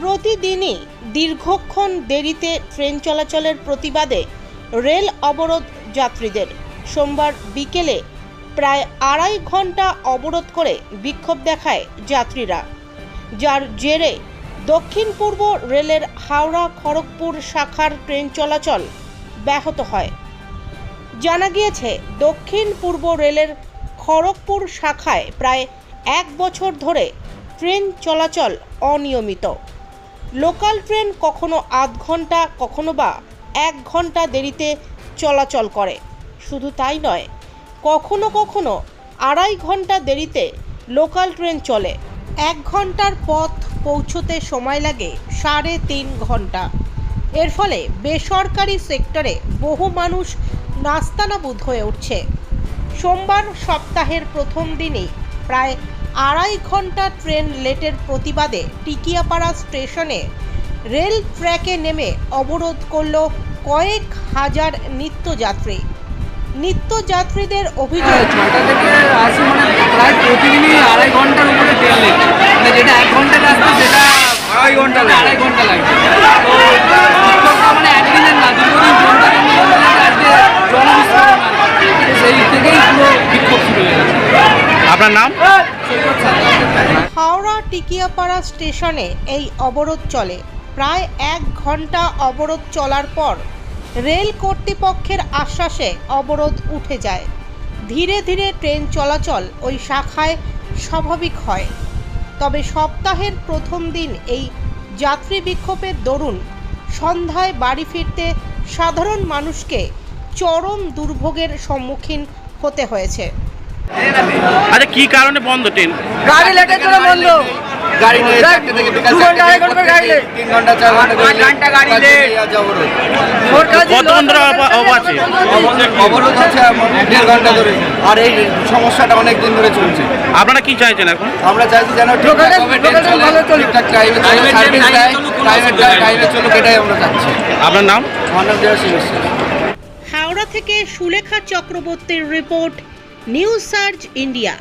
প্রতিদিনই দীর্ঘক্ষণ দেরিতে ট্রেন চলাচলের প্রতিবাদে রেল অবরোধ যাত্রীদের। সোমবার বিকেলে প্রায় আড়াই ঘণ্টা অবরোধ করে বিক্ষোভ দেখায় যাত্রীরা। যার জেরে দক্ষিণ পূর্ব রেলের হাওড়া খড়গপুর শাখার ট্রেন চলাচল ব্যাহত হয়। জানা গিয়েছে দক্ষিণ পূর্ব রেলের খড়গপুর শাখায় প্রায় এক বছর ধরে ট্রেন চলাচল অনিয়মিত। লোকাল ট্রেন কখনো আধ ঘণ্টা, কখনো বা এক ঘণ্টা দেরিতে চলাচল করে। শুধু তাই নয়, কখনো কখনো আড়াই ঘণ্টা দেরিতে লোকাল ট্রেন চলে। এক ঘণ্টার পথ পৌঁছতে সময় লাগে সাড়ে তিন ঘণ্টা। এর ফলে বেসরকারি সেক্টরে বহু মানুষ নাস্তানাবুদ হয়ে উঠছে। সোমবার সপ্তাহের প্রথম দিনেই প্রায় আড়াই ঘণ্টা ট্রেন লেটের প্রতিবাদে টিকিয়াপাড়া স্টেশনে রেল ট্র্যাকে নেমে অবরোধ করল কয়েক হাজার নিত্যযাত্রী। নিত্যযাত্রীদের অভিযোগ ছটা থেকে আসি মানে প্রায় প্রতিদিনই আড়াই ঘণ্টার উপরে ট্রেন লেট। মানে যেটা এক ঘণ্টার রাস্তা সেটা আড়াই ঘণ্টা আড়াই ঘণ্টা লাগে তো বিক্ষোভটা মানে একদিনের না দীর্ঘদিন ঘণ্টা আজকে জনবিস্ফোরণ আর কি। তো সেই থেকেই পুরো বিক্ষোভ শুরু হয়ে গেছে আপনার নাম? হাওড়া টিকিয়াপাড়া স্টেশনে এই অবরোধ চলে। প্রায় এক ঘণ্টা অবরোধ চলার পর রেল কর্তৃপক্ষের আশ্বাসে অবরোধ উঠে যায়। ধীরে ধীরে ট্রেন চলাচল ওই শাখায় স্বাভাবিক হয়। তবে সপ্তাহের প্রথম দিন এই যাত্রী বিক্ষোভের দরুন সন্ধ্যায় বাড়ি ফিরতে সাধারণ মানুষকে চরম দুর্ভোগের সম্মুখীন হতে হয়েছে। আচ্ছা কি কারণে বন্ধ ট্রেন? গাড়ি লেটের জন্য বন্ধ। গাড়ি নিয়ে চারটে থেকে বিকাল ঘণ্টা, আড়াই ঘণ্টা গাড়ি late। তিন ঘণ্টা চার ঘণ্টা পাঁচ ঘণ্টা গাড়ি। অবরোধ কাছে কত ঘণ্টা অব- অব আছে? অবরোধ আছে দেড় ঘণ্টা ধরে। আর এই সমস্যাটা অনেক দিন ধরে চলছে। আপনারা কি চাইছেন এখন? আমরা চাইছি যেন ঠিকঠাক চলে। চলুক। ঠিকঠাক টাইমে চলে সার্ভিস দেয় টাইমে টাইমে চলুক এটাই আমরা চাচ্ছি। আপনার নাম? সমস্যা হাওড়া থেকে সুলেখা চক্রবর্তীর রিপোর্ট নিউজ সার্চ ইন্ডিয়া